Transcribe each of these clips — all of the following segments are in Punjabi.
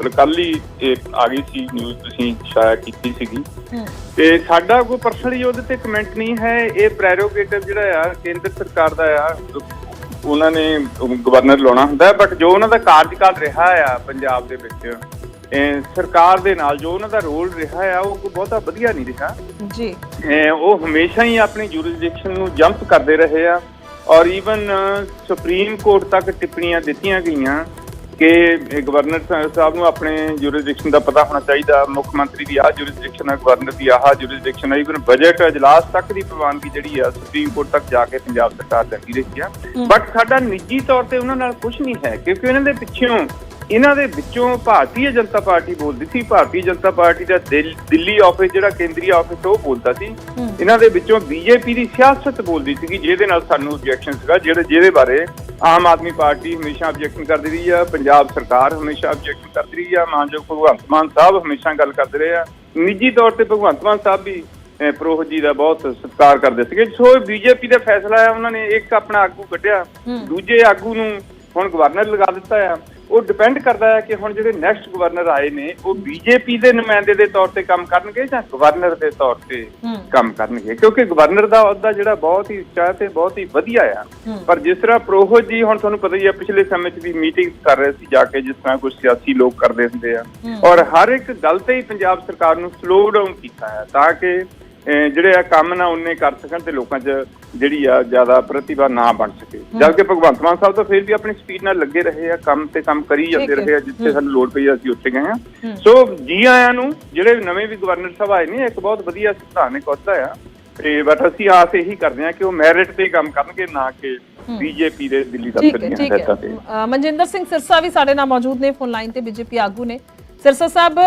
ਮਤਲਬ ਕੱਲ ਹੀ ਇਹ ਆ ਗਈ ਸੀ ਨਿਊਜ਼ ਤੁਸੀਂ ਸ਼ਾਇਆ ਕੀਤੀ ਸੀਗੀ। ਤੇ ਸਾਡਾ ਕੋਈ ਪਰਸਨਲੀ ਉਹਦੇ ਤੇ ਕਮੈਂਟ ਨਹੀਂ ਹੈ। ਇਹ ਪ੍ਰੈਰੋਗੇਟਿਵ ਜਿਹੜਾ ਆ ਕੇਂਦਰ ਸਰਕਾਰ ਦਾ ਆ ਉਹਨਾਂ ਨੇ ਗਵਰਨਰ ਲਾਉਣਾ ਹੁੰਦਾ ਬਟ ਜੋ ਉਹਨਾਂ ਦਾ ਕਾਰਜਕਾਲ ਰਿਹਾ ਆ ਪੰਜਾਬ ਦੇ ਵਿੱਚ ਇਹ ਸਰਕਾਰ ਦੇ ਨਾਲ ਜੋ ਉਹਨਾਂ ਦਾ ਰੋਲ ਰਿਹਾ ਆ ਉਹ ਕੋਈ ਬਹੁਤਾ ਵਧੀਆ ਨਹੀਂ ਰਿਹਾ। ਜੀ। ਉਹ ਹਮੇਸ਼ਾ ਹੀ ਆਪਣੀ ਜੁਰਿਸਡਿਕਸ਼ਨ ਨੂੰ ਜੰਪ ਕਰਦੇ ਰਹੇ ਆ। ਔਰ ਈਵਨ ਸੁਪਰੀਮ ਕੋਰਟ ਤੱਕ ਟਿੱਪਣੀਆਂ ਦਿੱਤੀਆਂ ਗਈਆਂ। ਕਿ ਗਵਰਨਰ ਸਾਹਿਬ ਨੂੰ ਆਪਣੇ ਜੁਰਿਸਡਿਕਸ਼ਨ ਦਾ ਪਤਾ ਹੋਣਾ ਚਾਹੀਦਾ ਮੁੱਖ ਮੰਤਰੀ ਦੀ ਆਹ ਜੁਰਿਸਡਿਕਸ਼ਨ ਹੈ ਗਵਰਨਰ ਦੀ ਆਹ ਜੁਰਿਸਡਿਕਸ਼ਨ ਹੈ ਈਵਨ ਬਜਟ ਅਜਲਾਸ ਤੱਕ ਦੀ ਪ੍ਰਵਾਨਗੀ ਜਿਹੜੀ ਆ ਸੁਪਰੀਮ ਕੋਰਟ ਤੱਕ ਜਾ ਕੇ ਪੰਜਾਬ ਸਰਕਾਰ ਲੈਂਦੀ ਰਹੀ ਆ। ਬਟ ਸਾਡਾ ਨਿੱਜੀ ਤੌਰ ਤੇ ਉਹਨਾਂ ਨਾਲ ਕੁਝ ਨਹੀਂ ਹੈ ਕਿਉਂਕਿ ਇਹਨਾਂ ਦੇ ਪਿੱਛੋਂ ਇਹਨਾਂ ਦੇ ਵਿੱਚੋਂ ਭਾਰਤੀ ਜਨਤਾ ਪਾਰਟੀ ਬੋਲਦੀ ਸੀ ਭਾਰਤੀ ਜਨਤਾ ਪਾਰਟੀ ਦਾ ਦਿਲ- ਆਫਿਸ ਜਿਹੜਾ ਕੇਂਦਰੀ ਆਫਿਸ ਉਹ ਬੋਲਦਾ ਸੀ। ਇਹਨਾਂ ਦੇ ਵਿੱਚੋਂ ਬੀਜੇਪੀ ਦੀ ਸਿਆਸਤ ਬੋਲਦੀ ਸੀਗੀ ਜਿਹਦੇ ਨਾਲ ਸਾਨੂੰ ਆਬਜੈਕਸ਼ਨ ਸੀਗਾ ਜਿਹੜੇ ਜਿਹਦੇ ਬਾਰੇ ਆਮ ਆਦਮੀ ਪਾਰਟੀ ਹਮੇਸ਼ਾ ਆਬਜੈਕਸ਼ਨ ਕਰਦੀ ਰਹੀ ਆ ਪੰਜਾਬ ਸਰਕਾਰ ਹਮੇਸ਼ਾ ਆਬਜੈਕਸ਼ਨ ਕਰਦੀ ਰਹੀ ਆ ਮਾਨਯੋਗ ਭਗਵੰਤ ਮਾਨ ਸਾਹਿਬ ਹਮੇਸ਼ਾ ਗੱਲ ਕਰਦੇ ਰਹੇ ਆ। ਨਿੱਜੀ ਤੌਰ ਤੇ ਭਗਵੰਤ ਮਾਨ ਸਾਹਿਬ ਵੀ ਪ੍ਰੋਹ ਜੀ ਦਾ ਬਹੁਤ ਸਤਿਕਾਰ ਕਰਦੇ ਸੀਗੇ। ਸੋ ਬੀਜੇਪੀ ਦਾ ਫੈਸਲਾ ਹੈ ਉਹਨਾਂ ਨੇ ਇੱਕ ਆਪਣਾ ਆਗੂ ਕੱਢਿਆ। ਦੂਜੇ ਆਗੂ ਨੂੰ ਹੁਣ ਗਵਰਨਰ ਲਗਾ ਦਿੱਤਾ ਆ। ਉਹ ਡਿਪੈਂਡ ਕਰਦਾ ਹੈ ਕਿ ਹੁਣ ਜਿਹੜੇ ਨੈਕਸਟ ਗਵਰਨਰ ਆਏ ਨੇ ਉਹ ਬੀਜੇਪੀ ਦੇ ਨੁਮਾਇੰਦੇ ਦੇ ਤੌਰ ਤੇ ਕੰਮ ਕਰਨਗੇ ਜਾਂ ਗਵਰਨਰ ਦੇ ਤੌਰ ਤੇ। ਕੰਮ ਕਰਨਗੇ ਕਿਉਂਕਿ ਗਵਰਨਰ ਦਾ ਅਹੁਦਾ ਜਿਹੜਾ ਬਹੁਤ ਹੀ ਉੱਚਾ ਤੇ ਬਹੁਤ ਹੀ ਵਧੀਆ ਆ। ਪਰ ਜਿਸ ਤਰ੍ਹਾਂ ਪ੍ਰੋਹਤ ਜੀ ਹੁਣ ਤੁਹਾਨੂੰ ਪਤਾ ਹੀ ਆ ਪਿਛਲੇ ਸਮੇਂ 'ਚ ਵੀ ਮੀਟਿੰਗਸ ਕਰ ਰਹੇ ਸੀ ਜਾ ਕੇ ਜਿਸ ਤਰ੍ਹਾਂ ਕੁਝ ਸਿਆਸੀ ਲੋਕ ਕਰਦੇ ਹੁੰਦੇ ਆ। ਔਰ ਹਰ ਇੱਕ ਗੱਲ ਤੇ ਹੀ ਪੰਜਾਬ ਸਰਕਾਰ ਨੂੰ ਸਲੋ ਡਾਊਨ ਕੀਤਾ ਹੈ ਤਾਂ ਕਿ ਜਿਹੜੇ ਆ ਕੰਮ ਨਾ ਉਹਨੇ ਕਰ ਸਕਣ ਤੇ ਲੋਕਾਂ 'ਚ ਜਿਹੜੀ ਆ ਜ਼ਿਆਦਾ ਪ੍ਰਤਿਭਾ ਨਾ ਬਣ ਸਕੇ। ਜਦਕਿ ਭਗਵੰਤ ਮਾਨ ਸਾਹਿਬ ਤਾਂ ਫਿਰ ਵੀ ਆਪਣੀ ਸਪੀਡ ਨਾਲ ਲੱਗੇ ਰਹੇ ਆ ਕੰਮ ਤੇ ਕੰਮ ਕਰੀ ਜਾਂਦੇ। ਰਹੇ ਆ ਜਿੱਥੇ ਸਾਨੂੰ ਲੋੜ ਪਈ ਅਸੀਂ ਉੱਥੇ ਗਏ ਆ। ਸੋ ਜੀ ਆਇਆਂ ਨੂੰ ਜਿਹੜੇ ਨਵੇਂ ਵੀ ਗਵਰਨਰ ਸਾਹਿਬ ਆਏ ਨੇ ਇੱਕ ਬਹੁਤ ਵਧੀਆ ਸੰਵਿਧਾਨਕ ਅਹੁਦਾ ਆ। ਤੇ ਬਟ ਅਸੀਂ ਆਸ ਇਹੀ ਕਰਦੇ ਆ ਕਿ ਉਹ ਮੈਰਿਟ ਤੇ ਕੰਮ ਕਰਨਗੇ ਨਾ ਕਿ ਬੀਜੇਪੀ ਦੇ ਦਿੱਲੀ ਦਫ਼ਤਰ ਦੀਆਂ ਹਦਾਇਤਾਂ ਤੇ। ਮਨਜਿੰਦਰ ਸਿੰਘ ਸਿਰਸਾ ਵੀ ਸਾਡੇ ਨਾਲ ਮੌਜੂਦ ਨੇ ਫੋਨ ਲਾਈਨ ਤੇ ਬੀਜੇਪੀ ਆਗੂ ਨੇ। ਸਿਰਸਾ ਸਾਹਿਬ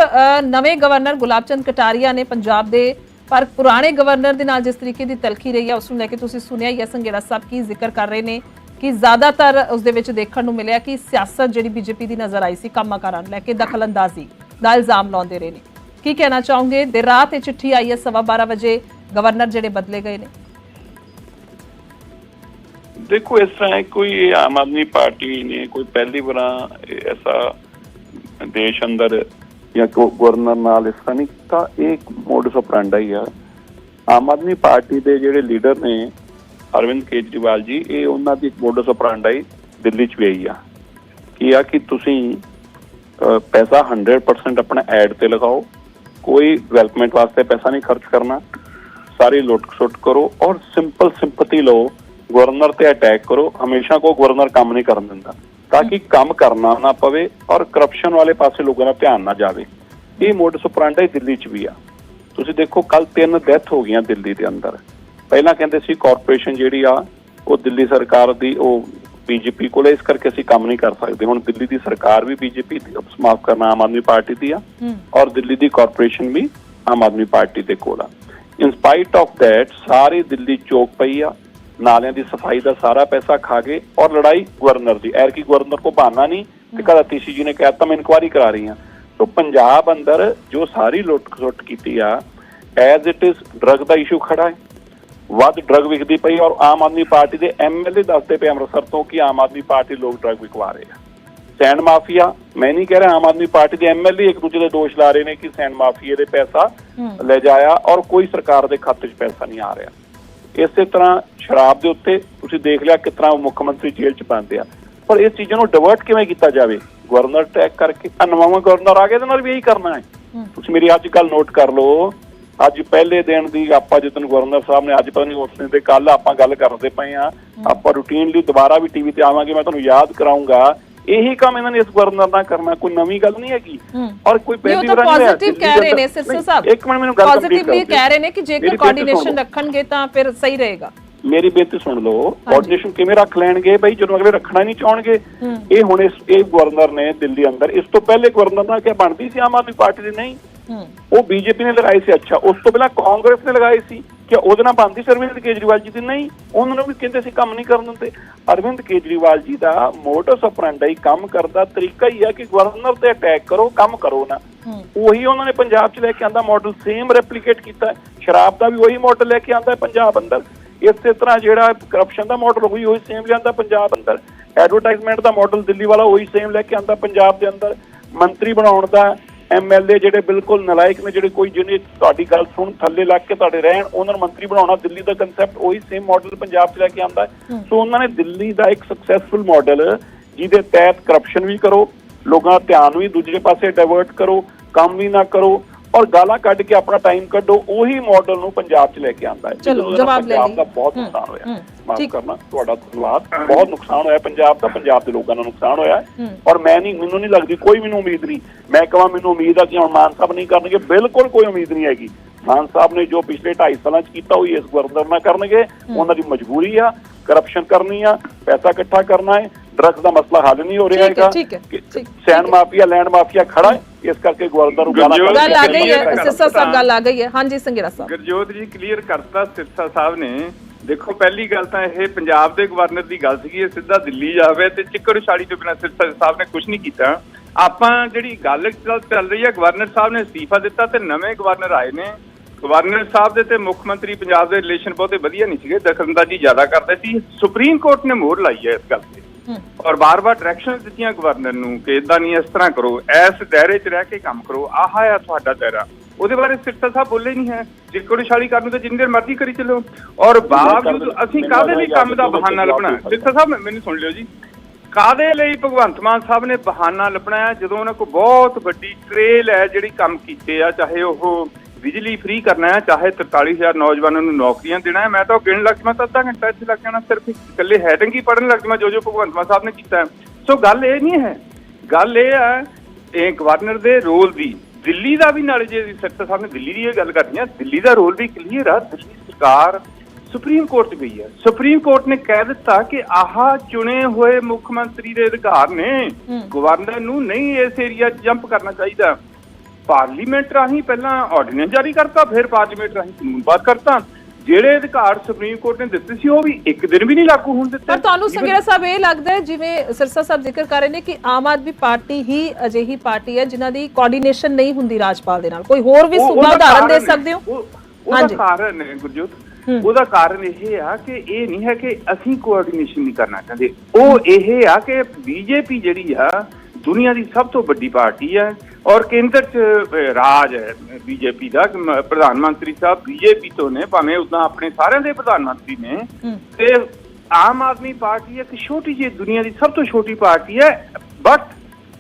ਨਵੇਂ ਗਵਰਨਰ ਗੁਲਾਬਚੰਦ ਕਟਾਰੀਆ ਨੇ ਪੰਜਾਬ ਦੇ ਪਰ ਪੁਰਾਣੇ ਗਵਰਨਰ ਦੇ ਨਾਲ ਜਿਸ ਤਰੀਕੇ ਦੀ ਤਲਖੀ ਰਹੀ ਹੈ ਉਸ ਨੂੰ ਲੈ ਕੇ ਤੁਸੀਂ ਸੁਣਿਆ ਹੀ ਹੈ ਸੰਗੇੜਾ ਸਾਹਿਬ ਕੀ ਜ਼ਿਕਰ ਕਰ ਰਹੇ ਨੇ, ਕਿ ਜ਼ਿਆਦਾਤਰ ਉਸ ਦੇ ਵਿੱਚ ਦੇਖਣ ਨੂੰ ਮਿਲਿਆ ਕਿ ਸਿਆਸਤ ਜਿਹੜੀ ਬੀਜੇਪੀ ਦੀ ਨਜ਼ਰ ਆਈ ਸੀ ਕੰਮਾਂ ਨੂੰ ਲੈ ਕੇ ਦਖਲਅੰਦਾਜ਼ੀ ਦਾ ਇਲਜ਼ਾਮ ਲਾਉਂਦੇ ਰਹੇ ਨੇ। ਕੀ ਕਹਿਣਾ ਚਾਹੋਗੇ? ਦੇਰ ਰਾਤ ਇਹ ਚਿੱਠੀ ਆਈ ਹੈ, ਸਵਾ 12 ਵਜੇ ਗਵਰਨਰ ਜਿਹੜੇ ਬਦਲੇ ਗਏ ਨੇ। ਦੇਖੋ, ਇਸ ਤਰ੍ਹਾਂ ਕੋਈ ਆਮ ਆਦਮੀ ਪਾਰਟੀ ਨੇ, ਕੋਈ ਪਹਿਲੀ ਵਾਰ ਐਸਾ ਦੇਸ਼ ਅੰਦਰ ਜਾਂ ਗਵਰਨਰ ਨਾਲ ਇਸ ਤਰ੍ਹਾਂ ਨਹੀਂ ਕੀਤਾ। ਇਹ ਮੋਡਸ ਆਪਰੈਂਡਾ ਹੀ ਆ। ਆਮ ਆਦਮੀ ਪਾਰਟੀ ਦੇ ਜਿਹੜੇ ਲੀਡਰ ਨੇ, ਅਰਵਿੰਦ ਕੇਜਰੀਵਾਲ ਜੀ, ਇਹ ਉਹਨਾਂ ਦੀ ਇੱਕ ਮੋਡਸ ਆਪਰੈਂਡਾ ਹੀ ਦਿੱਲੀ ਚ ਵੀ ਆਈ ਆ। ਕੀ ਆ ਕਿ ਤੁਸੀਂ ਪੈਸਾ 100% ਆਪਣਾ ਐਡ ਤੇ ਲਗਾਓ। ਕੋਈ ਡਿਵੈਲਪਮੈਂਟ ਵਾਸਤੇ ਪੈਸਾ ਨਹੀਂ ਖਰਚ ਕਰਨਾ। ਸਾਰੀ ਲੁੱਟ ਸੁੱਟ ਕਰੋ ਔਰ ਸਿੰਪਲ ਸਿੰਪਥੀ ਲਓ। ਗਵਰਨਰ ਤੇ ਅਟੈਕ ਕਰੋ। ਹਮੇਸ਼ਾ ਕੋ ਗਵਰਨਰ ਕੰਮ ਨਹੀਂ ਕਰਨ ਦਿੰਦਾ। ਤਾਂ ਕਿ ਕੰਮ ਕਰਨਾ ਨਾ ਪਵੇ ਔਰ ਕਰਪਸ਼ਨ ਵਾਲੇ ਪਾਸੇ ਲੋਕਾਂ ਦਾ ਧਿਆਨ ਨਾ ਜਾਵੇ। ਇਹ ਮੋਡਸ ਆਪਰੈਂਡਾ ਹੀ ਦਿੱਲੀ 'ਚ ਵੀ ਆ। ਤੁਸੀਂ ਦੇਖੋ ਕੱਲ ਤਿੰਨ ਡੈਥ ਹੋ ਗਈਆਂ ਦਿੱਲੀ ਦੇ ਅੰਦਰ। ਪਹਿਲਾਂ ਕਹਿੰਦੇ ਸੀ ਕਾਰਪੋਰੇਸ਼ਨ ਜਿਹੜੀ ਆ ਉਹ ਦਿੱਲੀ ਸਰਕਾਰ ਦੀ ਉਹ ਬੀਜੇਪੀ ਕੋਲ ਇਸ ਕਰਕੇ ਅਸੀਂ ਕੰਮ ਨਹੀਂ ਕਰ ਸਕਦੇ। ਹੁਣ ਦਿੱਲੀ ਦੀ ਸਰਕਾਰ ਵੀ ਬੀਜੇਪੀ ਦੀ ਸਮਾਪਤ ਕਰਨਾ ਆਮ ਆਦਮੀ ਪਾਰਟੀ ਦੀ ਆ। ਔਰ ਦਿੱਲੀ ਦੀ ਕਾਰਪੋਰੇਸ਼ਨ ਵੀ ਆਮ ਆਦਮੀ ਪਾਰਟੀ ਦੇ ਕੋਲ ਆ। ਇਨ ਸਪਾਈਟ ਆਫ ਥੈਟ ਸਾਰੀ ਦਿੱਲੀ ਚੋਕ ਪਈ ਆ। ਨਾਲਿਆਂ ਦੀ ਸਫ਼ਾਈ ਦਾ ਸਾਰਾ ਪੈਸਾ ਖਾ ਗਏ ਔਰ ਲੜਾਈ ਗਵਰਨਰ ਦੀ। ਐਰ ਕੀ ਗਵਰਨਰ ਕੋ ਬਹਾਨਾ ਨਹੀਂ ਤੇ ਕਦਾ ਤੀਸੀ ਜੀ ਨੇ ਕਹਿਤਾ ਮੈਂ ਇਨਕੁਆਰੀ ਕਰਾ ਰਹੀ ਹਾਂ। ਸੋ ਪੰਜਾਬ ਅੰਦਰ ਜੋ ਸਾਰੀ ਲੁੱਟ ਖਸੁੱਟ ਕੀਤੀ ਆ ਐਜ਼ ਇਟ ਇਜ਼ ਡਰਗ ਦਾ ਇਸ਼ੂ ਖੜਾ ਹੈ। ਵੱਧ ਡਰਗ ਵਿਕਦੀ ਪਈ ਔਰ ਆਮ ਆਦਮੀ ਪਾਰਟੀ ਦੇ ਐਮਐਲਏ ਦੱਸਦੇ ਪਏ ਅੰਮ੍ਰਿਤਸਰ ਤੋਂ ਕਿ ਆਮ ਆਦਮੀ ਪਾਰਟੀ ਲੋਕ ਡਰਗ ਵਿਕਵਾ ਰਹੇ ਆ। ਸੈਂਡ ਮਾਫੀਆ ਮੈਂ ਨਹੀਂ ਕਹਿ ਰਿਹਾ ਆਮ ਆਦਮੀ ਪਾਰਟੀ ਦੇ ਐਮਐਲਏ ਇੱਕ ਦੂਜੇ ਦੇ ਦੋਸ਼ ਲਾ ਰਹੇ ਨੇ ਕਿ ਸੈਂਡ ਮਾਫੀਏ ਦੇ ਪੈਸਾ। ਲੈ ਜਾਇਆ ਔਰ ਕੋਈ ਸਰਕਾਰ ਦੇ ਖਾਤੇ 'ਚ ਪੈਸਾ ਨਹੀਂ ਆ ਰਿਹਾ। ਇਸੇ ਤਰ੍ਹਾਂ ਸ਼ਰਾਬ ਦੇ ਉੱਤੇ ਤੁਸੀਂ ਦੇਖ ਲਿਆ ਕਿਸ ਤਰ੍ਹਾਂ ਮੁੱਖ ਮੰਤਰੀ ਜੇਲ੍ਹ 'ਚ ਪਾਉਂਦੇ ਆ। ਪਰ ਇਸ ਚੀਜ਼ਾਂ ਨੂੰ ਡਿਵਰਟ ਕਿਵੇਂ ਕੀਤਾ ਜਾਵੇ? ਗਵਰਨਰ ਟੈਕ ਕਰਕੇ ਨਵਾਂ ਗਵਰਨਰ ਆ ਗਿਆ ਇਹਦੇ ਨਾਲ ਵੀ ਇਹੀ ਕਰਨਾ ਹੈ। ਤੁਸੀਂ ਮੇਰੀ ਅੱਜ ਕੱਲ ਨੋਟ ਕਰ ਲਓ। ਅੱਜ ਪਹਿਲੇ ਦਿਨ ਦੀ ਆਪਾਂ ਜਦੋਂ ਗਵਰਨਰ ਸਾਹਿਬ ਨੇ ਅੱਜ ਪਤਾ ਨਹੀਂ ਉਸ ਦਿਨ ਤੇ ਕੱਲ ਆਪਾਂ ਗੱਲ ਕਰਦੇ ਪਏ ਆ। ਆਪਾਂ ਰੂਟੀਨਲੀ ਦੁਬਾਰਾ ਵੀ ਟੀਵੀ ਤੇ ਆਵਾਂਗੇ ਮੈਂ ਤੁਹਾਨੂੰ ਯਾਦ ਕਰਾਉਂਗਾ ਇਹੀ ਕੰਮ ਇਹਨਾਂ ਨੇ ਇਸ ਗਵਰਨਰ ਨਾਲ ਕਰਨਾ ਕੋਈ ਨਵੀਂ ਗੱਲ ਨਹੀਂ ਹੈਗੀ। ਔਰ ਕੋਈ ਪਹਿਲੀ ਵਾਰ ਨਹੀਂ। ਪੋਜ਼ਿਟਿਵ ਦਿੱਲੀ ਕਹਿ ਰਹੇ ਦੇ ਨੇ ਅੰਦਰ- ਸਿਰਸਾ ਨਹੀਂ, ਸਾਹਿਬ। ਇੱਕ ਮਿੰਟ ਮੈਨੂੰ ਗੱਲ ਪੋਜ਼ਿਟਿਵਲੀ ਕਹਿ ਰਹੇ ਨੇ ਕਿ ਜੇਕਰ ਕੋਆਰਡੀਨੇਸ਼ਨ। ਰੱਖਣਗੇ ਤਾਂ ਫਿਰ ਸਹੀ ਰਹੇਗਾ। ਮੇਰੀ ਬੇਨਤੀ ਸੁਣ ਲਓ ਕੋਆਰਡੀਨੇਸ਼ਨ ਕਿਵੇਂ ਰੱਖ ਲੈਣਗੇ? ਬਈ ਜਦੋਂ ਅਗਲੇ ਰੱਖਣਾ ਨਹੀਂ ਚਾਹਣਗੇ। ਇਹ ਹੁਣ ਇਸ ਇਹ ਗਵਰਨਰ ਨੇ ਦਿੱਲੀ ਅੰਦਰ ਇਸ ਤੋਂ ਪਹਿਲੇ ਗਵਰਨਰ ਨਾਲ ਕਿਆ ਬਣਦੀ ਸੀ ਆਮ ਆਦਮੀ ਪਾਰਟੀ ਦੀ? ਨਹੀਂ। ਉਹ ਬੀਜੇਪੀ ਨੇ ਲਗਾਈ ਸੀ ਅੱਛਾ। ਉਸ ਤੋਂ ਪਹਿਲਾਂ ਕਾਂਗਰਸ ਨੇ ਲਗਾਈ ਸੀ। ਕਿ ਉਹਦੇ ਨਾਲ ਬਣਦੀ ਸੀ ਅਰਵਿੰਦ ਕੇਜਰੀਵਾਲ ਜੀ ਦੀ ਨਹੀਂ ਉਹਨਾਂ ਨੂੰ ਵੀ ਕਹਿੰਦੇ ਸੀ ਕੰਮ ਨਹੀਂ ਕਰਨ ਦਿੰਦੇ। ਅਰਵਿੰਦ ਕੇਜਰੀਵਾਲ ਜੀ ਦਾ ਮੋਟਸ ਆਪਰੈਂਡਾ ਹੀ ਕੰਮ ਕਰਦਾ ਤਰੀਕਾ ਹੀ ਹੈ ਕਿ ਗਵਰਨਰ ਤੇ ਅਟੈਕ ਕਰੋ ਕੰਮ ਕਰੋ ਨਾ। ਉਹੀ ਉਹਨਾਂ ਨੇ ਪੰਜਾਬ 'ਚ ਲੈ ਕੇ ਆਂਦਾ ਮਾਡਲ ਸੇਮ ਰੈਪਲੀਕੇਟ ਕੀਤਾ। ਸ਼ਰਾਬ ਦਾ ਵੀ ਉਹੀ ਮਾਡਲ ਲੈ ਕੇ ਆਂਦਾ ਪੰਜਾਬ ਅੰਦਰ। ਇਸੇ ਤਰ੍ਹਾਂ ਜਿਹੜਾ ਕਰਪਸ਼ਨ ਦਾ ਮਾਡਲ ਉਹੀ ਉਹੀ ਸੇਮ ਲਿਆਂਦਾ ਪੰਜਾਬ ਅੰਦਰ। ਐਡਵਰਟਾਈਜ਼ਮੈਂਟ ਦਾ ਮਾਡਲ ਦਿੱਲੀ ਵਾਲਾ ਉਹੀ ਸੇਮ ਲੈ ਕੇ ਆਂਦਾ ਪੰਜਾਬ ਦੇ ਅੰਦਰ। ਮੰਤਰੀ ਬਣਾਉਣ ਦਾ ਐਮਐਲਏ ਜਿਹੜੇ ਬਿਲਕੁਲ ਨਲਾਇਕ ਨੇ ਜਿਹੜੇ ਕੋਈ ਜਿਹਨੇ ਤੁਹਾਡੀ ਗੱਲ ਸੁਣ ਥੱਲੇ ਲੱਗ ਕੇ ਤੁਹਾਡੇ ਰਹਿਣ ਉਹਨਾਂ ਨੂੰ ਮੰਤਰੀ ਬਣਾਉਣਾ ਦਿੱਲੀ ਦਾ ਕਨਸੈਪਟ ਉਹੀ ਸੇਮ ਮਾਡਲ ਪੰਜਾਬ 'ਚ ਲੈ ਕੇ ਆਂਦਾ ਸੋ ਉਹਨਾਂ ਨੇ ਦਿੱਲੀ ਦਾ ਇੱਕ ਸਕਸੈਸਫੁਲ ਮਾਡਲ ਜਿਹਦੇ ਤਹਿਤ ਕਰਪਸ਼ਨ ਵੀ ਕਰੋ ਲੋਕਾਂ ਦਾ ਧਿਆਨ ਵੀ ਦੂਜੇ ਪਾਸੇ ਡਾਇਵਰਟ ਕਰੋ ਕੰਮ ਵੀ ਨਾ ਕਰੋ ਔਰ ਗਾਲਾਂ ਕੱਢ ਕੇ ਆਪਣਾ ਟਾਈਮ ਕੱਢੋ ਉਹੀ ਮਾਡਲ ਨੂੰ ਪੰਜਾਬ 'ਚ ਲੈ ਕੇ ਆਂਦਾ ਹੈ। ਚਲੋ, ਜਵਾਬ ਲੈ ਪੰਜਾਬ ਲਈ। ਦਾ ਬਹੁਤ ਨੁਕਸਾਨ ਹੋਇਆ। ਮਾਫ। ਕਰਨਾ ਤੁਹਾਡਾ ਧੰਨਵਾਦ। ਬਹੁਤ ਨੁਕਸਾਨ ਹੋਇਆ ਪੰਜਾਬ ਦਾ ਪੰਜਾਬ ਦੇ ਲੋਕਾਂ ਦਾ ਨੁਕਸਾਨ ਹੋਇਆ। ਔਰ ਮੈਂ ਨਹੀਂ ਮੈਨੂੰ ਨਹੀਂ ਲੱਗਦੀ ਕੋਈ ਮੈਨੂੰ ਉਮੀਦ ਨਹੀਂ। ਮੈਂ ਕਹਾਂ ਮੈਨੂੰ ਉਮੀਦ ਆ ਕਿ ਹੁਣ ਮਾਨ ਸਾਹਿਬ ਨਹੀਂ ਕਰਨਗੇ। ਬਿਲਕੁਲ ਕੋਈ ਉਮੀਦ ਨਹੀਂ ਹੈਗੀ। ਮਾਨ ਸਾਹਿਬ ਨੇ ਜੋ ਪਿਛਲੇ 2.5 ਸਾਲਾਂ 'ਚ ਕੀਤਾ ਉਹ ਇਸ ਗਵਰਨਰ ਨਾਲ ਕਰਨਗੇ ਉਹਨਾਂ ਦੀ ਮਜਬੂਰੀ ਆ ਕਰਪਸ਼ਨ ਕਰਨੀ ਆ ਪੈਸਾ ਇਕੱਠਾ ਕਰਨਾ ਹੈ। ਡਰੱਗਸ ਦਾ ਮਸਲਾ ਹੱਲ ਨਹੀਂ ਹੋ ਰਿਹਾ ਹੈਗਾ। ਸੈਨ ਮਾਫੀਆ ਲੈਂਡ ਮਾਫੀਆ ਖੜਾ ਹੈ। ਇਸ ਕਰਕੇ ਗਵਰਨਰ ਨੂੰ ਗਾਲਾਂ ਗੱਲ ਆ ਗਈ ਹੈ ਸਿਰਸਾ ਸਾਹਿਬ ਗੱਲ ਆ ਗਈ ਹੈ। ਹਾਂਜੀ ਸੰਗੇਰਾ ਸਾਹਿਬ। ਗੁਰਜੋਤ ਜੀ ਕਲੀਅਰ ਕਰਤਾ ਸਿਰਸਾ ਸਾਹਿਬ ਨੇ। ਦੇਖੋ ਪਹਿਲੀ ਗੱਲ ਤਾਂ ਇਹ ਪੰਜਾਬ ਦੇ ਗਵਰਨਰ ਦੀ ਗੱਲ ਸੀਗੀ ਇਹ ਸਿੱਧਾ ਦਿੱਲੀ ਜਾਵੇ ਤੇ ਚਿੱਕੜ ਛਾੜੀ ਤੋਂ ਬਿਨਾਂ ਸਿਰਸਾ ਸਾਹਿਬ ਨੇ ਕੁਝ ਨਹੀਂ ਕੀਤਾ। ਆਪਾਂ ਜਿਹੜੀ ਗੱਲ ਚੱਲ ਚੱਲ ਰਹੀ ਹੈ ਗਵਰਨਰ ਸਾਹਿਬ ਨੇ ਅਸਤੀਫਾ ਦਿੱਤਾ ਤੇ ਨਵੇਂ ਗਵਰਨਰ ਆਏ ਨੇ। ਗਵਰਨਰ ਸਾਹਿਬ ਦੇ ਤੇ ਮੁੱਖ ਮੰਤਰੀ ਪੰਜਾਬ ਦੇ ਰਿਲੇਸ਼ਨ ਬਹੁਤੇ ਵਧੀਆ ਨਹੀਂ ਸੀਗੇ ਦਖਲਅੰਦਾਜ਼ੀ ਜ਼ਿਆਦਾ ਕਰਦੇ ਸੀ। ਸੁਪਰੀਮ ਕੋਰਟ ਨੇ ਮੋਹਰ ਲਾਈ ਹੈ ਇਸ ਗੱਲ ਤੇ। ਔਰ ਬਾਰ-ਬਾਰ ਡਾਇਰੈਕਸ਼ਨ ਦਿੱਤੀਆਂ ਗਵਰਨਰ ਨੂੰ ਕਿ ਇਦਾਂ ਨਹੀਂ ਇਸ ਤਰ੍ਹਾਂ ਕਰੋ ਐਸ ਦਾਇਰੇ 'ਚ ਰਹਿ ਕੇ ਕੰਮ ਕਰੋ ਆਹ ਆ ਤੁਹਾਡਾ ਦਾਇਰਾ। ਉਹਦੇ ਬਾਰੇ ਸਿਰਸਾ ਸਾਹਿਬ ਬੋਲੇ ਨਹੀਂ ਹੈ। ਜਿੱਕੜ ਛਾਲੀ ਕਰਨ ਨੂੰ ਤਾਂ ਜਿੰਨੀ ਮਰਜ਼ੀ ਕਰੀ ਚੱਲੋ। ਔਰ ਬਾਵਜੂਦ ਅਸੀਂ ਕਾਹਦੇ ਲਈ ਕੰਮ ਦਾ ਬਹਾਨਾ ਲੱਭਣਾ? ਸਿਰਸਾ ਸਾਹਿਬ ਮੈਨੂੰ ਸੁਣ ਲਿਓ ਜੀ। ਕਾਦੇ ਲਈ ਭਗਵੰਤ ਮਾਨ ਸਾਹਿਬ ਨੇ ਬਹਾਨਾ ਲੱਭਣਾ ਹੈ? ਜਦੋਂ ਉਹਨਾਂ ਕੋਲ ਬਹੁਤ ਵੱਡੀ ਟ੍ਰੇਲ ਹੈ ਜਿਹੜੀ ਕੰਮ ਕੀਤੇ ਆ ਚਾਹੇ ਉਹ ਬਿਜਲੀ ਫ੍ਰੀ ਕਰਨਾ ਹੈ ਚਾਹੇ 43000 ਨੌਜਵਾਨਾਂ ਨੂੰ ਨੌਕਰੀਆਂ ਦੇਣਾ ਹੈ ਮੈਂ ਤਾਂ ਗਿਣ ਲੱਗ ਮੈਂ ਤਾਂ ਅੱਧਾ ਘੰਟਾ ਇੱਥੇ ਲੱਗ ਜਾਣਾ ਸਿਰਫ ਇਕੱਲੇ ਹੈਡਿੰਗ ਹੀ ਪੜਨ ਲੱਗ ਜਾਵਾਂ ਜੋ ਜੋ ਭਗਵੰਤ ਮਾਨ ਸਾਹਿਬ ਨੇ ਕੀਤਾ ਹੈ। ਸੋ ਗੱਲ ਇਹ ਨਹੀਂ ਹੈ। ਗੱਲ ਇਹ ਹੈ ਇਹ ਗਵਰਨਰ ਦੇ ਰੋਲ ਦੀ ਦਿੱਲੀ ਦਾ ਵੀ ਨਾਲੇ ਜੇ ਸੈਕਟਰ ਸਾਹਿਬ ਨੇ ਦਿੱਲੀ ਦੀ ਇਹ ਗੱਲ ਕਰਨੀ ਹੈ ਦਿੱਲੀ ਦਾ ਰੋਲ ਵੀ ਕਲੀਅਰ ਆ ਦਿੱਲੀ ਸਰਕਾਰ ਸੁਪਰੀਮ ਕੋਰਟ 'ਚ ਗਈ ਹੈ। ਸੁਪਰੀਮ ਕੋਰਟ ਨੇ ਕਹਿ ਦਿੱਤਾ ਕਿ ਆਹ ਚੁਣੇ ਹੋਏ ਮੁੱਖ ਮੰਤਰੀ ਦੇ ਅਧਿਕਾਰ ਨੇ। ਗਵਰਨਰ ਨੂੰ ਨਹੀਂ ਇਸ ਏਰੀਆ 'ਚ ਜੰਪ ਕਰਨਾ ਚਾਹੀਦਾ। ਪਾਰਲੀਮੈਂਟ ਰਾਹੀਂ ਪਹਿਲਾਂ ਆਰਡੀਨੈਂਸ ਜਾਰੀ ਕਰਤਾ ਫਿਰ ਪਾਰਲੀਮੈਂਟ ਰਾਹੀਂ ਕਾਨੂੰਨ ਪਾਸ ਕਰਤਾ ਜਿਹੜੇ ਅਧਿਕਾਰ ਸੁਪਰੀਮ ਕੋਰਟ ਨੇ ਦਿੱਤੇ ਸੀ ਉਹ ਵੀ ਇੱਕ ਦਿਨ ਵੀ ਨਹੀਂ ਲਾਗੂ ਹੋਣ ਦਿੱਤੇ ਪਰ ਤੁਹਾਨੂੰ ਸੰਗੇਰਾ ਸਾਹਿਬ ਇਹ ਲੱਗਦਾ ਹੈ ਜਿਵੇਂ ਸਿਰਸਾ ਸਾਹਿਬ ਜ਼ਿਕਰ ਕਰ ਰਹੇ ਨੇ ਕਿ ਆਮ ਆਦਮੀ ਪਾਰਟੀ ਹੀ ਅਜਿਹੀ ਪਾਰਟੀ ਹੈ ਜਿਨ੍ਹਾਂ ਦੀ ਕੋਆਰਡੀਨੇਸ਼ਨ ਨਹੀਂ ਹੁੰਦੀ ਰਾਜਪਾਲ ਦੇ ਨਾਲ ਕੋਈ ਹੋਰ ਵੀ ਸੂਬਾ ਉਦਾਹਰਨ ਦੇ। ਸਕਦੇ ਹੋ ਉਹ- ਉਹਦਾ। ਕਾਰਨ ਹੈ ਗੁਰਜੋਤ। ਉਹਦਾ ਕਾਰਨ ਇਹ ਆ ਕਿ ਇਹ ਨਹੀਂ ਹੈ ਕਿ ਅਸੀਂ ਕੋਆਰਡੀਨੇਸ਼ਨ ਨਹੀਂ ਕਰਨਾ ਚਾਹੁੰਦੇ ਉਹ ਇਹ ਆ ਕਿ ਬੀਜੇਪੀ ਜਿਹੜੀ ਆ ਦੁਨੀਆ ਦੀ ਸਭ ਤੋਂ ਵੱਡੀ ਪਾਰਟੀ ਹੈ ਔਰ ਕੇਂਦਰ 'ਚ ਰਾਜ ਹੈ ਬੀਜੇਪੀ ਦਾ ਪ੍ਰਧਾਨ ਮੰਤਰੀ ਸਾਹਿਬ ਬੀਜੇਪੀ ਤੋਂ ਨੇ ਭਾਵੇਂ ਉਦਾਂ ਆਪਣੇ ਸਾਰਿਆਂ ਦੇ ਪ੍ਰਧਾਨ ਮੰਤਰੀ ਨੇ। ਤੇ ਆਮ ਆਦਮੀ ਪਾਰਟੀ ਇੱਕ ਛੋਟੀ ਜਿਹੀ ਦੁਨੀਆ ਦੀ ਸਭ ਤੋਂ ਛੋਟੀ ਪਾਰਟੀ ਹੈ ਬਟ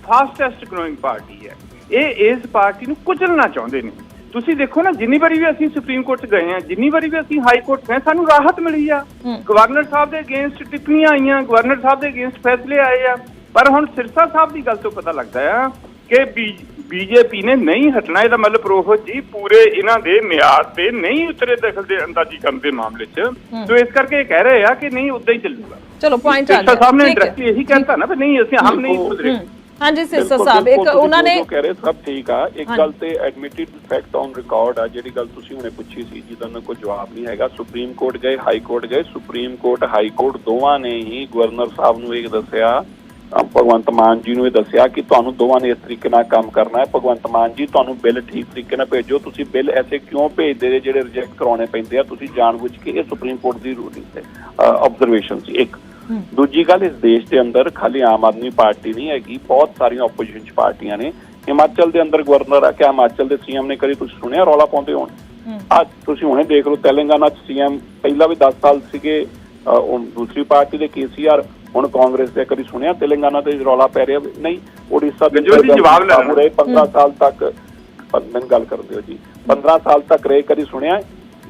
ਫਾਸਟੈਸਟ ਗਰੋਇੰਗ ਪਾਰਟੀ ਹੈ। ਇਹ ਇਸ ਪਾਰਟੀ ਨੂੰ ਕੁਚਲਣਾ ਚਾਹੁੰਦੇ ਨੇ। ਤੁਸੀਂ ਦੇਖੋ ਨਾ ਜਿੰਨੀ ਵਾਰੀ ਵੀ ਅਸੀਂ ਸੁਪਰੀਮ ਕੋਰਟ 'ਚ ਗਏ ਆ ਜਿੰਨੀ ਵਾਰੀ ਵੀ ਅਸੀਂ ਹਾਈ ਕੋਰਟ ਗਏ ਸਾਨੂੰ ਰਾਹਤ ਮਿਲੀ ਆ। ਗਵਰਨਰ ਸਾਹਿਬ ਦੇ ਅਗੇਂਸਟ ਟਿੱਪਣੀਆਂ ਆਈਆਂ ਗਵਰਨਰ ਸਾਹਿਬ ਦੇ ਅਗੇਂਸਟ ਫੈਸਲੇ ਆਏ ਆ। ਪਰ ਹੁਣ ਸਿਰਸਾ ਸਾਹਿਬ ਦੀ ਗੱਲ ਤੋਂ ਪਤਾ ਲੱਗਦਾ ਆ ਕਿ ਬੀਜੇਪੀ ਨੇ ਨਹੀਂ ਹਟਣਾ ਇਹਦਾ ਮਤਲਬ ਪ੍ਰੋਹਤ ਜੀ ਪੂਰੇ ਇਹਨਾਂ ਦੇ ਮਿਆਦ ਤੇ ਨਹੀਂ ਉਤਰੇ ਦਖਲ ਦੇ ਅੰਦਾਜ਼ੀ ਕਰਨ ਦੇ ਮਾਮਲੇ 'ਚ। ਸੋ ਇਸ ਕਰਕੇ ਇਹ ਕਹਿ ਰਹੇ ਆ ਕਿ ਨਹੀਂ ਉਦਾਂ ਹੀ ਚੱਲੂਗਾ। ਚਲੋ ਪੁਆਇੰਟ ਆ ਸਿਰਸਾ ਗਿਆ ਸਾਹਿਬ ਨੇ। ਡਾਇਰੈਕਟਲੀ ਇਹੀ ਕਹਿਤਾ ਨਾ ਵੀ ਨਹੀਂ ਅਸੀਂ ਹਮ ਨਹੀਂ ਸੁਧਰੇ। ਹਾਂਜੀ ਸਿਰਸਾ ਸਾਹਿਬ ਇੱਕ ਉਹਨਾਂ ਨੇ ਕਹਿ ਰਹੇ ਸਭ ਠੀਕ ਆ। ਇੱਕ। ਗੱਲ ਤੇ ਐਡਮਿਟਡ ਫੈਕਟ ਔਨ ਰਿਕਾਰਡ ਆ ਜਿਹੜੀ ਗੱਲ ਤੁਸੀਂ ਹੁਣੇ ਪੁੱਛੀ ਸੀ ਜਿਹਦਾ ਨਾ ਕੋਈ ਜਵਾਬ ਨਹੀਂ ਹੈਗਾ। ਸੁਪਰੀਮ ਕੋਰਟ ਗਏ ਹਾਈ ਕੋਰਟ ਗਏ। ਸੁਪਰੀਮ ਕੋਰਟ ਹਾਈ ਕੋਰਟ ਦੋਵਾਂ ਨੇ ਹੀ ਗਵਰਨਰ ਸਾਹਿਬ ਨੂੰ ਇਹ ਦੱਸਿਆ ਭਗਵੰਤ ਮਾਨ ਜੀ ਨੂੰ ਇਹ ਦੱਸਿਆ ਕਿ ਤੁਹਾਨੂੰ ਦੋਵਾਂ ਨੇ ਇਸ ਤਰੀਕੇ ਨਾਲ ਕੰਮ ਕਰਨਾ ਹੈ। ਭਗਵੰਤ ਮਾਨ ਜੀ ਤੁਹਾਨੂੰ ਬਿੱਲ ਠੀਕ ਤਰੀਕੇ ਨਾਲ ਭੇਜੋ। ਤੁਸੀਂ ਬਿੱਲ ਐਸੇ ਕਿਉਂ ਭੇਜਦੇ ਜੇ ਜਿਹੜੇ ਰਿਜੈਕਟ ਕਰਾਉਣੇ ਪੈਂਦੇ ਆ? ਤੁਸੀਂ ਜਾਣਬੁੱਝ ਕੇ ਇਹ ਸੁਪਰੀਮ ਕੋਰਟ ਦੀ ਰੂਲਿੰਗ ਤੇ ਆਬਜ਼ਰਵੇਸ਼ਨ ਸੀ ਇੱਕ। ਦੂਜੀ ਗੱਲ ਇਸ ਦੇਸ਼ ਦੇ ਅੰਦਰ ਖਾਲੀ ਆਮ ਆਦਮੀ ਪਾਰਟੀ ਨਹੀਂ ਹੈਗੀ। ਬਹੁਤ ਸਾਰੀਆਂ ਆਪੋਜੀਸ਼ਨ ਪਾਰਟੀਆਂ ਨੇ। ਹਿਮਾਚਲ ਦੇ ਅੰਦਰ ਗਵਰਨਰ ਆ ਕਿ ਹਿਮਾਚਲ ਦੇ ਸੀਐਮ ਨੇ ਕਦੀ ਤੁਸੀਂ ਸੁਣਿਆ? ਰੌਲਾ ਪਾਉਂਦੇ ਹੋਣ। ਅੱਜ ਤੁਸੀਂ ਹੁਣੇ ਦੇਖ ਲਓ ਤੇਲੰਗਾਨਾ ਚ ਸੀਐਮ ਪਹਿਲਾਂ ਵੀ 10 ਸਾਲ ਸੀਗੇ ਦੂਸਰੀ ਪਾਰਟੀ ਦੇ ਕੇਸੀਆਰ ਹੁਣ ਕਾਂਗਰਸ ਦੇ ਕਦੀ ਸੁਣਿਆ ਤੇਲੰਗਾਨਾ ਤੇ ਰੌਲਾ ਪੈ ਰਿਹਾ? ਨਹੀਂ ਉੜੀਸਾ ਦੇ ਜਵਾਬ ਲੈ ਰਹੇ 15 ਸਾਲ ਤੱਕ ਪਰ ਮੈਨੂੰ ਗੱਲ ਕਰ ਦਿਓ ਜੀ 15 ਸਾਲ ਤੱਕ ਰਹੇ ਕਦੀ ਸੁਣਿਆ? ਹੈ?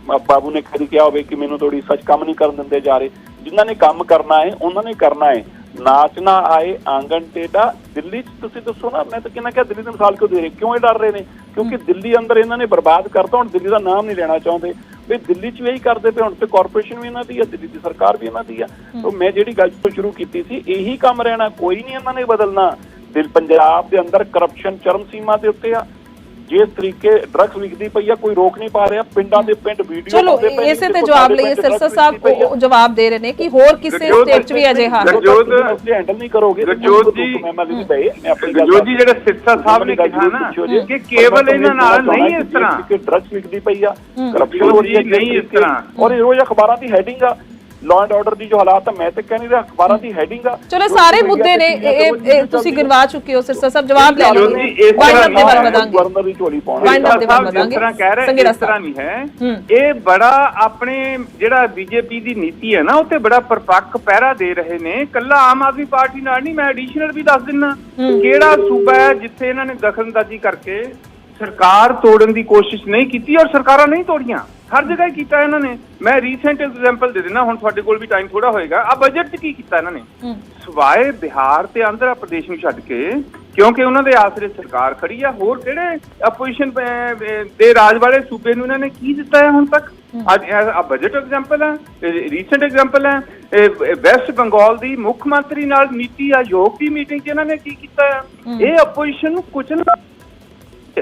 ਮ- ਬਾਬੂ ਨੇ ਕਦੀ ਕਿਹਾ ਹੋਵੇ ਕਿ ਮੈਨੂੰ ਥੋੜੀ ਸੱਚ ਕੰਮ ਨਹੀਂ ਕਰਨ ਦਿੰਦੇ ਜਾ ਰਹੇ। ਜਿਨ੍ਹਾਂ ਨੇ ਕੰਮ ਕਰਨਾ ਹੈ ਉਹਨਾਂ ਨੇ ਕਰਨਾ ਹੈ। ਨਾਚ ਨਾ ਆਏ ਆਂਗਣ ਟੇਡਾ ਦਿੱਲੀ ਚ ਤੁਸੀਂ ਦੱਸੋ ਨਾ ਮੈਂ ਤਾਂ ਕਿਹਾ ਕਿ ਦਿੱਲੀ ਦੀ ਮਿਸਾਲ ਕਿਉਂ ਦੇ ਰਹੇ? ਕਿਉਂ ਇਹ ਡਰ ਰਹੇ ਨੇ? ਕਿਉਂਕਿ ਦਿੱਲੀ ਅੰਦਰ ਇਹਨਾਂ ਨੇ ਬਰਬਾਦ ਕਰਤਾ ਹੁਣ ਦਿੱਲੀ ਦਾ ਨਾਮ ਨਹੀਂ ਲੈਣਾ ਚਾਹੁੰਦੇ। ਵੀ ਦਿੱਲੀ ਚ ਵੀ ਇਹੀ ਕਰਦੇ ਪਏ ਹੁਣ ਤੇ ਕਾਰਪੋਰੇਸ਼ਨ ਵੀ ਇਹਨਾਂ ਦੀ ਹੈ ਦਿੱਲੀ ਦੀ ਸਰਕਾਰ ਵੀ ਇਹਨਾਂ ਦੀ ਆ। ਤਾਂ ਮੈਂ ਜਿਹੜੀ ਗੱਲ ਤੋਂ ਸ਼ੁਰੂ ਕੀਤੀ ਸੀ ਇਹੀ ਕੰਮ ਰਹਿਣਾ ਕੋਈ ਨਹੀਂ ਇਹਨਾਂ ਨੇ ਬਦਲਣਾ। ਦਿਲ ਪੰਜਾਬ ਦੇ ਅੰਦਰ ਕਰਪਸ਼ਨ ਚਰਮ ਸੀਮਾ ਦੇ ਉੱਤੇ ਆ। ਜਿਸ ਤਰੀਕੇ ਡਰੱਗਸ ਵਿਕਦੀ ਪਈ ਆ ਕੋਈ ਰੋਕ ਨਹੀਂ ਪਾ ਰਿਹਾ। ਪਿੰਡਾਂ ਦੇ ਪਿੰਡ ਵੀਡੀਓ ਚਲੋ ਇਸੇ ਤੇ ਜਵਾਬ ਲਈਏ ਸਿਰਸਾ ਸਾਹਿਬ ਜਵਾਬ ਦੇ ਰਹੇ ਨੇ ਕਿ ਹੋਰ ਕਿਸੇ ਸਟੇਟ 'ਚ ਵੀ ਅਜੇ ਹਾਲ ਹੈ। ਗੁਰਜੋਤ- ਹੈਂਡਲ ਨਹੀਂ ਕਰੋਗੇ ਗੁਰਜੋਤ ਜੀ- ਗੱਲ ਜੋ ਜੀ ਜਿਹੜੇ ਸਿਰਸਾ ਸਾਹਿਬ ਨੇ ਕਿਹਾ ਨਾ ਕਿ ਕੇਵਲ ਇਹਨਾਂ ਨਾਲ ਨਹੀਂ ਇਸ ਤਰ੍ਹਾਂ। ਕਿ ਡਰੱਗਸ ਵਿਕਦੀ ਪਈ ਆ। ਕਰਪਸ਼ਨ ਹੋ ਰਹੀ ਹੈ ਨਹੀਂ ਇਸ ਤਰ੍ਹਾਂ। ਔਰ ਇਹ ਰੋਜ਼ ਅਖਬਾਰਾਂ ਦੀ ਹੈਡਿੰਗ ਆ। ਲਾਅ ਐਂਡ ਆਰਡਰ ਦੀ ਜੋ ਹਾਲਾਤ ਆ ਮੈਂ ਤੇ ਕਹਿੰਦੀ ਰਿਹਾ ਅਖਬਾਰਾਂ ਦੀ ਹੈਡਿੰਗ ਆ। ਚਲੋ ਸਾਰੇ ਮੁੱਦੇ ਨੇ ਇਹ- ਤੁਸੀਂ ਗਿਣਵਾ ਚੁੱਕੇ ਹੋ ਸਿਰਸਾ ਸਾਹਿਬ ਜਵਾਬ ਲੈ ਲਓ। ਅਪ ਦੇ ਗਵਰਨਰ ਝੋਲੀ ਪਾਉਣੀ। ਜਿਸ ਵਧਾਂਗੇ। ਤਰ੍ਹਾਂ ਕਹਿ ਰਹੇ ਇਸ ਤਰ੍ਹਾਂ। ਨਹੀਂ ਹੈ। ਹੂੰ। ਇਹ ਬੜਾ ਆਪਣੇ ਜਿਹੜਾ ਬੀਜੇਪੀ ਦੀ ਨੀਤੀ ਹੈ ਨਾ ਉੱਤੇ ਬੜਾ ਪਰਪੱਕ ਪਹਿਰਾ ਦੇ ਰਹੇ ਨੇ। ਕੱਲਾ ਆਮ ਆਦਮੀ ਪਾਰਟੀ ਨਾਲ ਨਹੀਂ ਮੈਂ ਐਡੀਸ਼ਨਲ ਵੀ ਦੱਸ ਦਿੰਨਾ। ਕਿਹੜਾ ਸੂਬਾ ਹੈ ਜਿੱਥੇ ਇਹਨਾਂ ਨੇ ਦਖਲਅੰਦਾਜ਼ੀ ਕਰਕੇ ਸਰਕਾਰ ਤੋੜਨ ਦੀ ਕੋਸ਼ਿਸ਼ ਨਹੀਂ ਕੀਤੀ ਔਰ ਸਰਕਾਰਾਂ ਨਹੀਂ ਤੋੜੀਆਂ? ਹਰ ਜਗ੍ਹਾ ਹੀ ਕੀਤਾ ਇਹਨਾਂ ਨੇ। ਮੈਂ ਰੀਸੈਂਟ ਐਗਜ਼ਾਮਪਲ ਦੇ ਦੇਣਾ ਹੁਣ ਤੁਹਾਡੇ ਕੋਲ ਵੀ ਟਾਈਮ ਥੋੜਾ ਹੋਏਗਾ। ਆ ਬਜਟ 'ਚ ਕੀ ਕੀਤਾ ਇਹਨਾਂ ਨੇ? ਸਵਾਏ ਬਿਹਾਰ ਤੇ ਆਂਧਰਾ ਪ੍ਰਦੇਸ਼ ਨੂੰ ਛੱਡ ਕੇ ਕਿਉਂਕਿ ਉਹਨਾਂ ਦੇ ਆਸਰੇ ਸਰਕਾਰ ਖੜੀ ਆ। ਹੋਰ ਕਿਹੜੇ ਆਪੋਜੀਸ਼ਨ ਦੇ ਰਾਜ ਵਾਲੇ ਸੂਬੇ ਨੂੰ ਇਹਨਾਂ ਨੇ ਕੀ ਦਿੱਤਾ ਹੈ ਹੁਣ ਤੱਕ? ਅੱਜ ਆ ਬਜਟ ਐਗਜ਼ਾਮਪਲ ਹੈ ਰੀਸੈਂਟ ਐਗਜ਼ਾਮਪਲ ਹੈ ਵੈਸਟ ਬੰਗਾਲ ਦੀ ਮੁੱਖ ਮੰਤਰੀ ਨਾਲ ਨੀਤੀ ਆਯੋਗ ਦੀ ਮੀਟਿੰਗ 'ਚ ਇਹਨਾਂ ਨੇ ਕੀ ਕੀਤਾ ਇਹ ਆਪੋਜੀਸ਼ਨ ਨੂੰ ਕੁਚਲਣਾ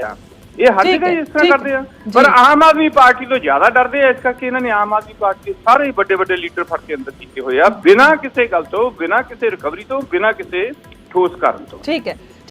ਆ। ਇਹ ਹਰ ਜਗ੍ਹਾ ਇਸ ਤਰ੍ਹਾਂ ਕਰਦੇ ਆ। ਪਰ ਆਮ ਆਦਮੀ ਪਾਰਟੀ ਤੋਂ ਜ਼ਿਆਦਾ ਡਰਦੇ ਆ ਇਸ ਕਰਕੇ ਇਹਨਾਂ ਨੇ ਆਮ ਆਦਮੀ ਪਾਰਟੀ ਦੇ ਸਾਰੇ ਵੱਡੇ ਵੱਡੇ ਲੀਡਰ ਫੜ ਕੇ ਅੰਦਰ ਕੀਤੇ ਹੋਏ ਆ ਬਿਨਾਂ ਕਿਸੇ ਗੱਲ ਤੋਂ ਬਿਨਾਂ ਕਿਸੇ ਰਿਕਵਰੀ ਤੋਂ ਬਿਨਾਂ ਕਿਸੇ ਠੋਸ ਕਾਰਨ ਤੋਂ। ਠੀਕ ਹੈ।